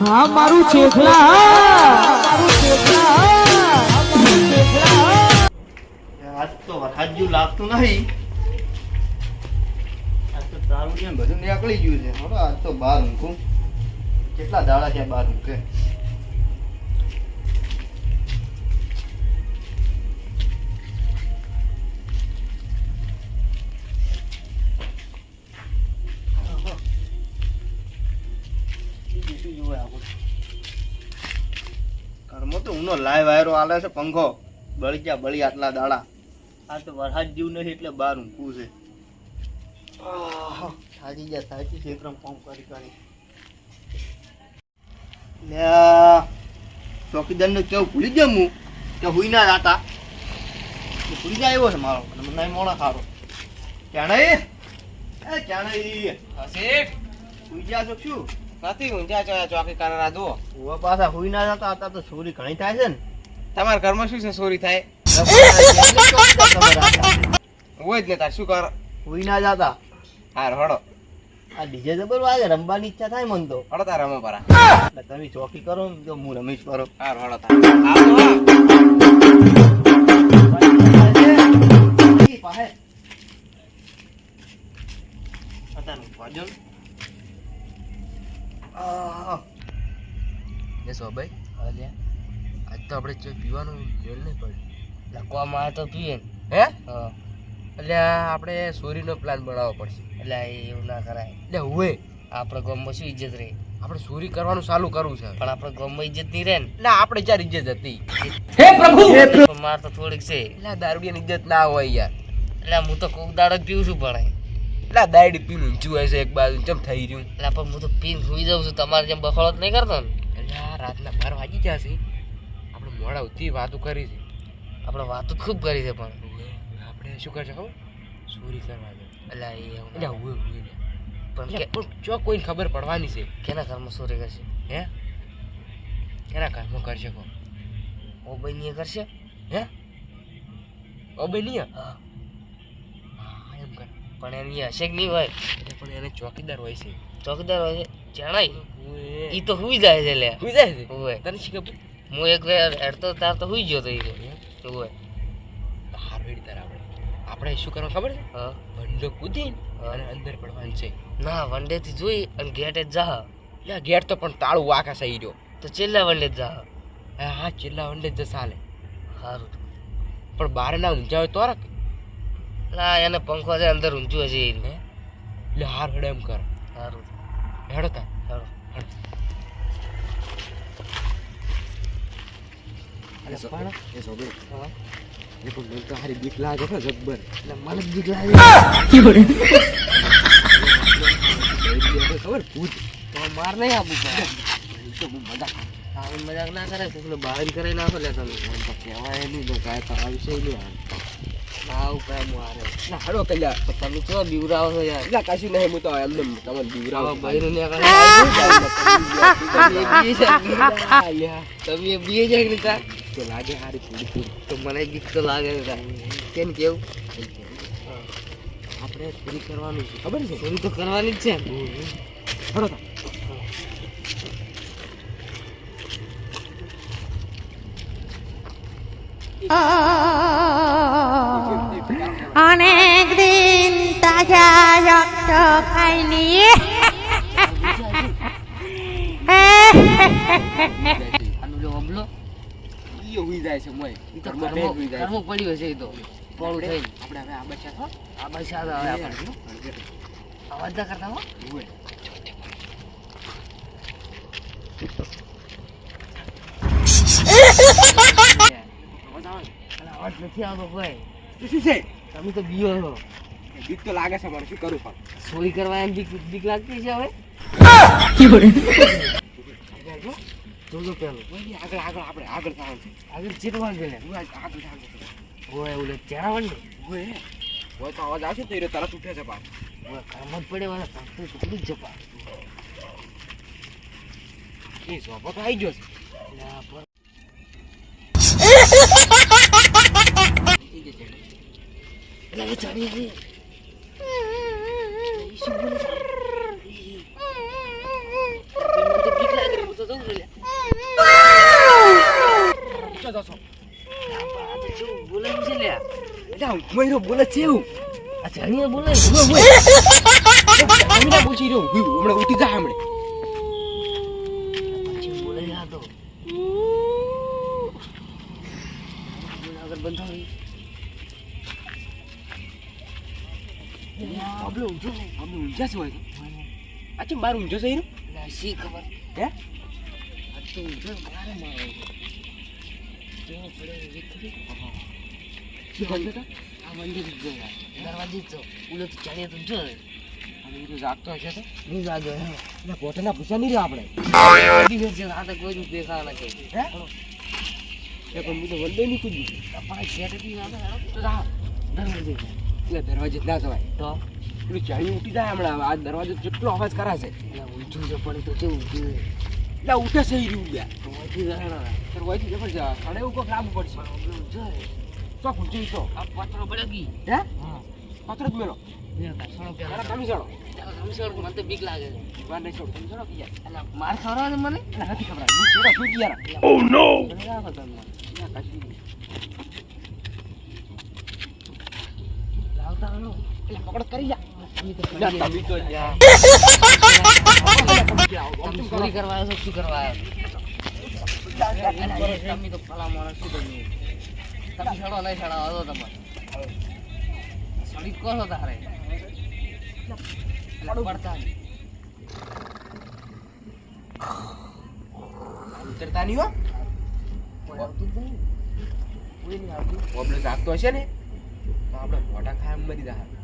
હા, મારું હા. આજ તો વરસાદ જેવું લાગતું તો તારું જેમ બધું નીકળી ગયું છે. આજ તો બહાર ઊંઘું. કેટલા દાડા છે બહાર ઊંઘે? ઘરમાં તો ઉનો લાઈવ વાયરો આલે છે પંખો. બળી ગયા બળી આટલા દાડા. આ તો વરસાદ જેવું નથી એટલે બહાર ઊંઘું છે. થાકી ગયા થાકી ક્ષેત્રમાં કામ કરી કરી. લ્યા, ચોકીદારને કેવું ભૂલી ગયો હું કે હુઈ ના રાતા ભૂલી જાય એવો છે મારો. અને મને મોણા ખારો ક્યાં એ ક્યાં હશે હુઈ ગયા છો શું? નથી ઊંઝા ચોયા ચોકી કરારા દો ઉવા પાછા હુઈ ના જતા હતા તો ચોરી ઘણી થાય છે ને તમારા ઘરમાં શું છે ચોરી થાય હોય જ ને તાર શું કર હુઈ ના જતા હાર હડો આ ડીજે જબર વાગે રમવાની ઈચ્છા થાય મન તો હડો તાર રમો પરા તમે ચોકી કરો ને તો હું રમીશ કરો હાર હડો તાર આવો હા દેસો ભાઈ? આજ તો આપણે જે પીવાનું મેળ નહીં પડે. લખવામાં આવે તો પીએ. હે? હા. એટલે આપણે સોરીનો પ્લાન બનાવવો પડશે. એટલે એવું ના કરાય. એટલે હોય આપણે ગામમાં શું ઇજ્જત રહે? આપણે ચોરી કરવાનું ચાલુ કરવું છે પણ આપણે ગામમાં ઇજ્જત નહીં રહે ને. આપણે ચાર ઇજ્જત હતી. પણ માર તો થોડીક છે. એટલે દારૂડિયાની ઇજ્જત ના હોય યાર. એટલે હું તો કોક દાડો જ પીવું છું પણ. એટલે દાડ પીન ઊંચું હશે એક બાજુ ચમ થઈ રહ્યું? એટલે પણ હું તો પીન સુઈ જાઉં છું તમારે જેમ બખોળો નહીં કરતો ને? એટલે રાતના બાર વાગી ગયા છે. આપણે મોડા ઉઠી વાતો કરી છે. આપણે વાતો ખૂબ કરી છે પણ. આપણે શું કરશે ખબર? ચોરી કરવા એટલે એ એવું એટલે હું પણ જો કોઈને ખબર પડવાની છે? કેના ઘરમાં ચોરી કરશે? હે? કેના ઘરમાં કરશે કો ઓ બહેની એ કરશે? હે? ઓબે નહીં હા. કર પણ એની હશે કે નહીં હોય? એટલે પણ એને ચોકીદાર હોય છે. ચોકીદાર હોય છે? જણાય. એ તો હુઈ જાય છે લે. સુઈ જાય છે? ઓય. તને શી ખબર? હું એક વાર હેડતો તાર તો હુઈ ગયો તો એ હોય હારું વેડી તાર આપણે. આપણે શું કરવાનું ખબર છે? હા. ભંડો કૂદી અને અંદર પડવાનું છે. ના વનડે થી જોઈ અને ગેટે જ લે ગેટ તો પણ તાળું વાકા સહી રહ્યો. તો છેલ્લા વનડે જ હા છેલ્લા વંડે જ ચાલે સારું પણ બાર ના ઊંચા હોય તો ના એને પંખો છે અંદર ઊંચું હશે એટલે હાર હડે એમ કર. સારું હેડો તાર સારું અરે સપાણા એ સોબે હા. એ પણ મને તો હારી બીક લાગે જબ્બર એટલે મને બીક લાગે. ખબર? ભૂત. તો માર નહીં આપું તો બહુ મજા આવું. મજાક ના કરે બહાર કરી નાખો લે તમે. કહેવાય નહીં કાંઈ તો આવશે નહીં. આમ. આવું કાંઈ મારે. ના હાડો કલ્યા તમે ચો બીવરાવો છો યાર. એટલે કશું નહીં હું તો એમને તમને બીવરાવ આવા ને તમે બીએ જાય કે નહીં તો લાગે હારી થોડી થોડી તો મને બીક તો લાગે છે કેમ કેવું? આપણે પૂરી કરવાનું છે. ખબર છે? પૂરી તો કરવાની જ છે. હાડો તાર. অনেক দিন তাজা রক্ত খাইনি આનું જો અબલો ઈ હુઈ જાય છે મોય ઈ તો ઘરમાં બેન હુઈ જાય છે. ઘરમાં પડ્યો છે ઈ તો પોળું થઈ આપણે હવે આ બચ્ચા હો આ બસ યાદ આવે આપણે અવાજ ના કરતા હો હોય અલા, અવાજ નથી આવતો કોઈ શું છે તમે તો બીયો છો. બીક તો લાગે છે મારે શું કરું પણ. સોરી કરવા એમ બીક બીક લાગતી છે હવે? જોજો પેલું. ઓય, આગળ આગળ આપણે આગળ જવાનું છે. આગળ ચીરવાન છે ઓય, આગળ ઓય એવું લે ચેરાવન ને? ઓય ઓય તો અવાજ આવશે તો એ તરત ઉઠે છે પાછો. ઓય કામ જ પડે વાળા પાંચસો ટુકડી જ જપા. એ સોફો તો આવી ગયો છે. અરે ચાલી અરે બોલે છે એવું આ જાણીએ બોલે બોલશી રહ્યો હમણાં ઉઠી જાય હમણાં ઊંઝા છે હોય ચમ બાર ઊંઝો છે એનું શી ખબર? હે? તો મારે મારે પડે આ મંદિર જ દરવાજે જ ઉલો તો ચાલીએ તો જો. અને એ તો જાગતો હશે તો. નહીં જાગે હે. એટલે પોતાના પૂછા નહીં આપણે. બધી ફેર છે આ તો કોઈ દેખા ના હે? એ પણ હું તો વંદે નહીં કૂદ્યું પાંચ તો દરવાજે. એટલે દરવાજે જ ના જવાય. તો? પેલું ચાળી ઉઠી જાય હમણાં. આ દરવાજો જેટલો અવાજ કરાશે. ઊંચું છે પડે તો કેવું એટલે ઉઠે છે એ રહ્યું ગયા દરવાજી જબર જા. સાડે એવું કામ લાવવું પડશે. તો ઊંચું તો આ પાત્રો પડે કી હે? હા. પત્ર જ મેલો. લાગે માર ખવડાવે છે મને. નથી ખબર પકડ કરી જા. તમે તો ચોરી કરવા આવ્યો શું કરવા આવ્યો તમે તો ભલા માણસ શું તમે. તમે સડો નહીં સડાવો તો તમારે. સડી કહો છો તારે? પડતા નહીં. ઉતરતા નહીં હો. આવતું જ નહીં. કોઈ નહીં આવતું. ઓબલો જાગતો હશે ને? તો આપણે મોટા ખાય મરી જાય કોઈ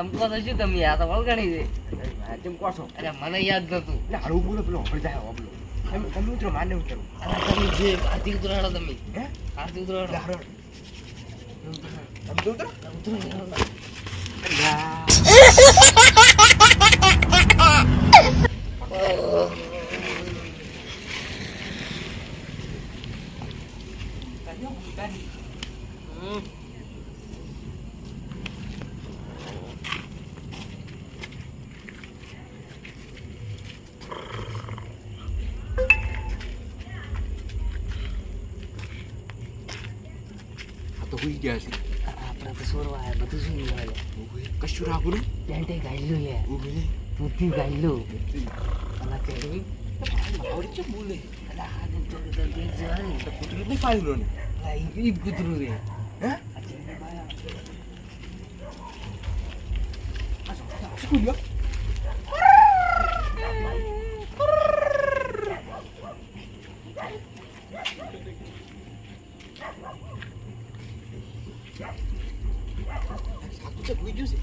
સંપો તો શું તમે? આ તો વળગાડી છે. ચમ કહો છો. અરે મને યાદ નતું. એટલે હારું બોલો પેલો હળ જાય ઓબલો તમે તમે ઉતરો માને ઉતરો. અરે તમે જે આરતી ઉતરાડો તમે. હે? આરતી ઉતરાડો તમે ઉતરો. ઉતરો. યાર. હમ. આ તો હુઈ ગયા છે આપણા તો સોરવા આયા, બધું શું લેવા કશું રાખું ને પેન્ટે ગાઈ લો લે ઊભી ટૂથી ગાઈ લો અને પેલી આવડી બોલે છે. તો કૂતરું નહીં પાડ્યું ને જ કૂતરું છે હે. શું બોલ્યો સાતું છે ભૂઈ ગયું છે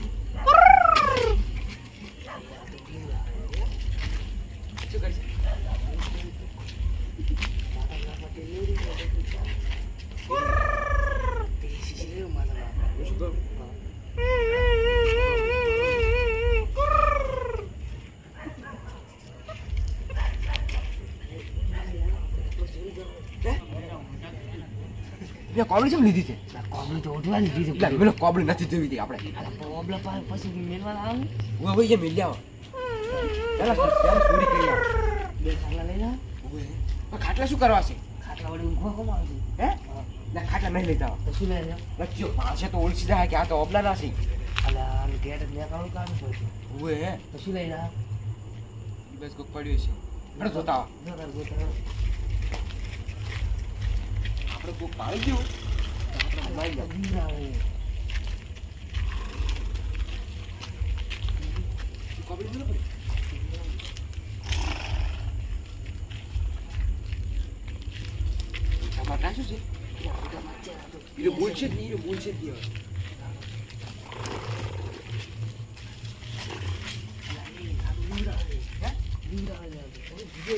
શું કરશે કોબળી કેમ લીધી છે આ કોબળી તો ઉઠવા લીધી છે. પેલો કોબળી નથી જોઈતી આપણે પાસે પછી મેલવા આવે. હું હવે એ મિલ્યા કરી આવો બે ખાટલા લઈ જાઓ. હવે ખાટલા શું કરવા છે ખાટલા વડે ઊંઘવા કોમ આવે છે? હે ના ખાટલા નહીં લઈ જાઓ શું લઈ જાઓ? લચ્યો પાસે તો ઓળખી જાય કે આ તો ઓબલા ના છે અલા, આનું ગેટ જ કામ કાઢવું છે હવે હે તો શું લઈ જાઓ? બસ કોક પડ્યું છે આપણે જોતા. આપણે કોક પાડી તો આપણે લાઈ ગયા. બીર આવે. બોલો પડી તમારે કાં શું છે બીજો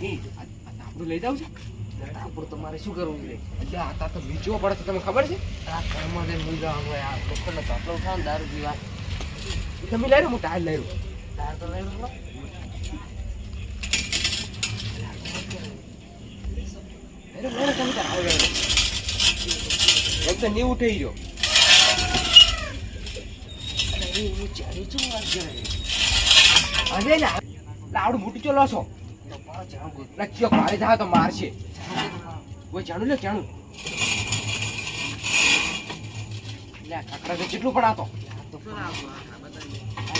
નહીં આ- આ તાપડું લઈ જાવ છે આપણે તમારે શું કરવું છે એટલે તો વેચવો પડે છે તમને ખબર છે આ કર્મ મુદ્દા હોય આ લોખંડનો ખાવ ને દારૂ પીવા તમે લઈ હું ટાયર લઈ ટાયર તો નહીં ઉઠી ગયો અરે હું મૂટી છું વાત કરે અરે લા લા, ચલો છો ગોત કાલે જાય તો મારશે કોઈ જાણું લે જાણું લે કાકડા કેટલું પણ આતો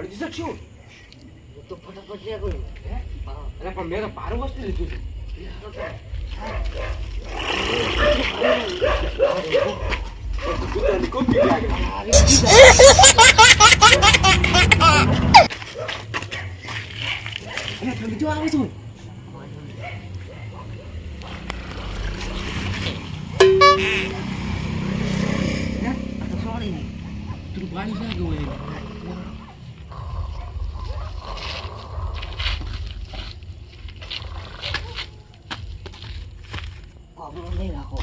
સદાઈ મને કોઈ વળી દીધું શું? હું તો ફટાફટ લે કોઈ હે? અરે પણ મેં ભારું વસ્તુ લીધું છે. તમે જો આવે છું તું પાણી શા ગયું હોય કોબળો નહીં રાખો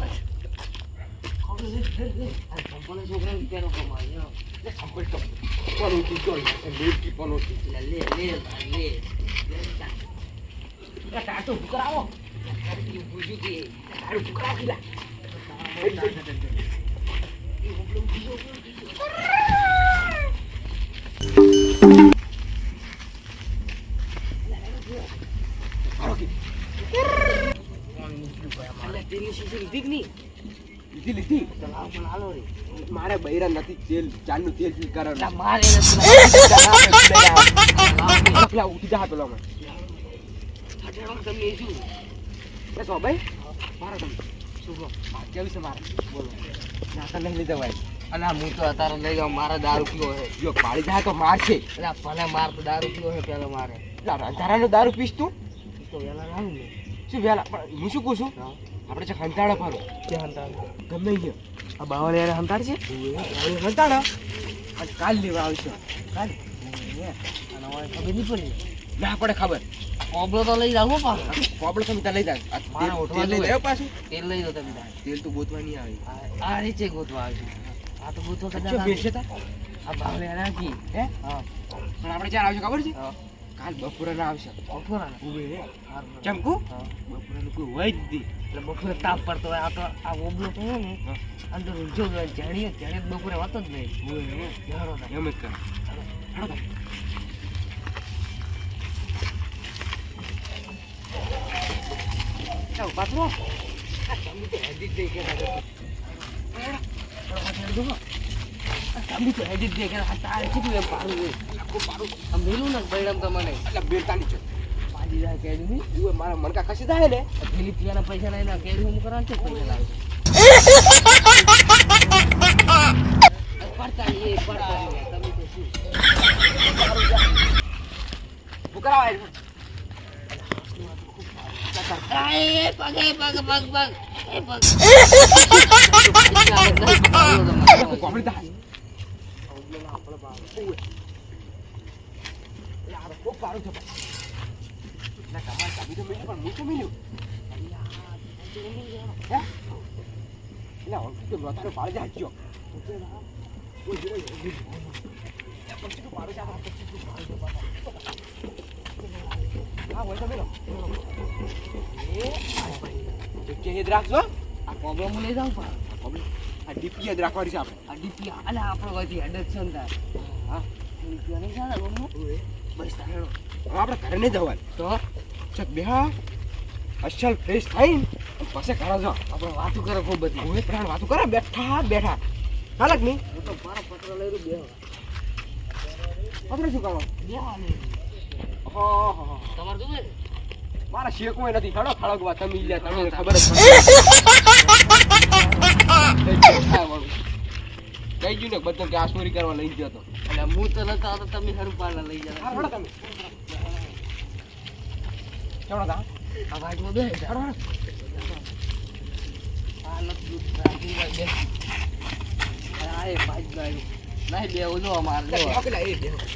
કોબળો લે લે લે આ સંપૂર્ણ છોકરા વિચારો કમાય લે સંપલ તો પણ તું જો લેટી પણ લે લે લે લે લે ટાટો કરાવો પૂછ્યું કે તારું કરાવી લા મારે બૈરા નથી તેલ ચાલુ તેલ કરો મારે નથી પેલા ઉઠી જા પેલા તમને શું એ તો ભાઈ. મારો તમે. શું કેવી છે મારે? બોલો. ના તો નહીં લીધા ભાઈ. અલ્યા હું તો અત્યારે લઈ જાઉં. મારા દારૂ પીવો છે. જો પાડી જાય તો મારશે અલ્યા ભલે માર તો દારૂ પીવો છે પેલો મારે. પેલા દારૂ પીસ તું? તો વેલા રાહું ને. શું વહેલા? પણ હું શું કહું છું? આપણે છે હંતાડા ફરો. ક્યાં હતા ગમે ગયો. આ બાવળ યાર હંતાડ છે? અને કાલ લેવા આવશે. કાલ? ખબર નહીં પડી ના પડે ખબર. કોબળો તો લઈ જાવ પાછો. તો તમે લઈ જાય તેલ- લઈ. જાય પાછું. તેલ લઈ જાવ તમે તેલ તો ગોતવા નહીં આવે. આ- નીચે ગોતવા આવે આ તો ગોતવા કદાચ. બેસે તા? આ ભાવ લેના કી હે? હા. પણ આપણે ચાર આવશે ખબર છે? કાલ બપોરે ના આવશે. બપોરે? ને ઉભે રે ચમકુ બપોરે. બપોરે કોઈ હોય જ એટલે બપોરે તાપ પડતો હોય. આ તો આ ઓબલો તો ને અંદર ઉજો જાણીએ જાણીએ બપોરે વાત જ નહીં. એમ જ કર ચાલ, પાછો. તમે. તમે તો હેડી જ આ તારે કીધું એમ પાડું હોય. આખું ને બૈરામ તમને એટલે બેલતાની છે. પાડી જાય કેડી ની. મારા મણકા ખસી જાય પૈસા લઈને આ કેડી હું છે પડતા એ પડતા. તમે તો કરાવાય છે. આ એ એ પગ એ પગ પગ પગ એ પગ હું આ તો હું. હે? ઓય. એ બાપા. હા, હોય આ કોબળો હું લઈ જાઉં પણ. આ ડીપી યાદ રાખવાની છે આપણે. આ ડીપી અલે આપણો કોઈ હેડ જ છે ને તાર. હા. ડીપી ગમો બસ આપણે ઘરે નહીં જવાનું. તો? ચક બેહા. અસલ ફ્રેશ થઈને પાસે ઘરે જાવ આપણે વાતો કરે ખૂબ બધી. પ્રાણ વાતું કરે બેઠા બેઠા. હાલક નહીં હું તો મારા પત્ર લઈ રહ્યો બે આપણે શું કરવાનું? બેહવાનું. તમારે જોવે? મારા શેકવું નથી. ખડો ખડકવા તમે લ્યા તમને ખબર જ કહી ગયું ને બધું કાશ્મીરી કરવા લઈ ગયો તો. એટલે હું તો નતો આવતો તમે હરું પાડવા લઈ જતા હળો તમે. ચડો તા આ દૂધ બે.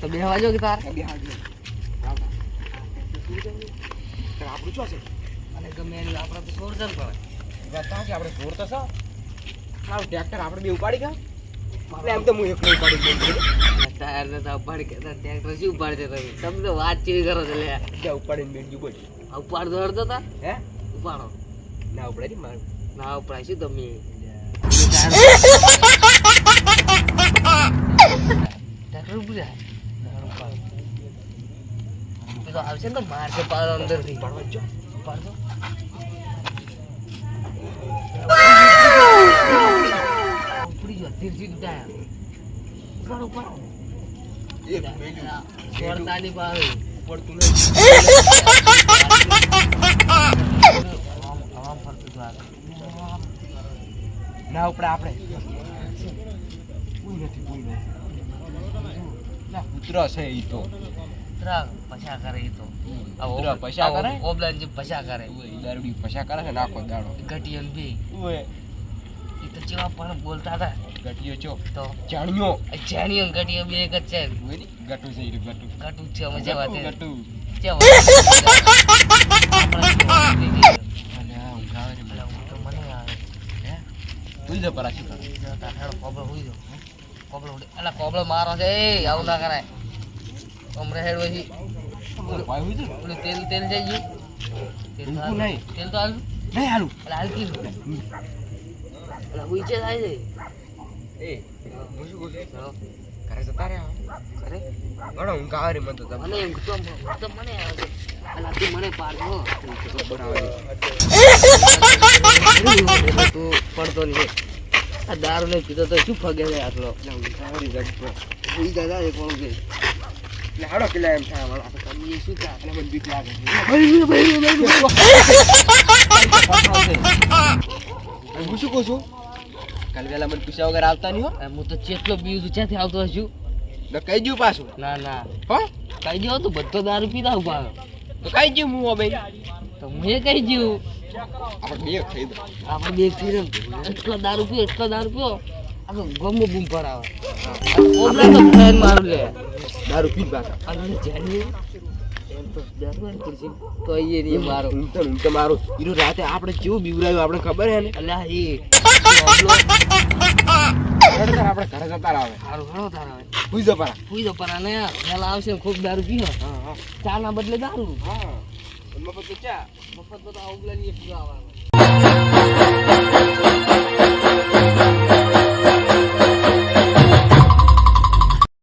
એ બે વાજો જો કે તાર. બે લે આપણું શું છે અને ગમે એની આપણે તો દે ને પણ. છે આપણે જોર તો છો. સારું ટ્રેક્ટર આપણે બે ઉપાડી ગયા? એટલે એમ તો હું એકલો ઉપાડી ગયો. ટાયર ને તો ઉપાડી તાર ટ્રેક્ટર શું ઉપાડશે તમે તમે તો વાત ચેવી કરો છો લે. ત્યાં ઉપાડીને બેન બોલ આ ઉપાડ તા હે? ઉપાડો. ના ઉપાડી મારું. ના ઉપાડ શું તમે ટ્રેક્ટર ઉભું જાય પેલો આવશે ને તો મારશે પાડો અંદરથી. પડવા જો ઉપાડતો ઉપડી જો ધીર ધીર ડાયા ઉપાડો ઉપાડો. એક પાસે પડતું નહીં આમ ફરતું હતું આગળ. ના ઉપડે આપણે કોઈ નથી કોઈ નથી. ના છે એ તો. ત્રાગ પછા કરે તો. કૂતરા પછા કરે? ઓબલાન જે પછા કરે. દારૂડી પછા કરે છે નાખો દાડો. ઘટિયન બી. ઈ તો જેવા પણ બોલતા હતા. ગટિયો છો? તો? જાણ્યો? જાણ્યો ને ઘટિયો બે એક જ છે. ગટુ છે ઈ ગટુ. ઘટું છે અમે જેવા તે. ગટુ. જેવા જ કરે? કોબળો હુઈ જો કોબળો અલા કોબળો મારો છે એ આવું ના કરાય. અમરે હેડ છે ઓલો ભાઈ હોય છે ને? તેલ તેલ જઈ ગયું. તેલ તો નહીં. તેલ તો હાલ. નહીં હાલું. અલા હાલ કીધું અલા ઉઈચે થાય છે એ હું શું કહું છું? ઘરે જતા રહ્યા અરે ઘણો ઊંઘ આવે મને તો મને એમ તો મને આવે અલા તું મને પાર એટલે તું પડતો નહીં. આ દારૂ ને પીતો તો શું ફગે છે આટલો? એટલે ઉઈ દાદા એ એટલે હાડો પેલા એમ થાય વાળા શું થાય એટલે મને બીક લાગે હું શું કહું છું કાલ વેલા મને પૂછ્યા વગર આવતા નહીં હો આ હું તો ચેટલો પીવું છું ક્યાંથી આવતો હશું તો કઈ ગયું પાછું ના ના હો કઈ જેવો તું બધો દારૂ પીતા ઊભા તો કઈ ગયું હું હવે તો હું એ કઈ જેવું આપણે બે થઈ દો આપણે બે ફીરમ એટલો દારૂ પીઓ એટલો દારૂ પીઓ ગમો બૂમ પર આવે ઓબલા તો ફેન મારું લે. દારૂ પી બાકા અને જાની તો એ મારો. મારું. રાતે આપણે કેવું બીવરાયું આપણે ખબર હે ને? અલ્યા એ. આપણે ઘરે જતા આવે સારું ઘણો તારા આવે હુઈ જો પારા. આને પેલા આવશે ખૂબ દારૂ પીઓ ચા ના બદલે દારૂ. હા. પછી ચા. મફત બધા ઓબલા ની આવવાનું.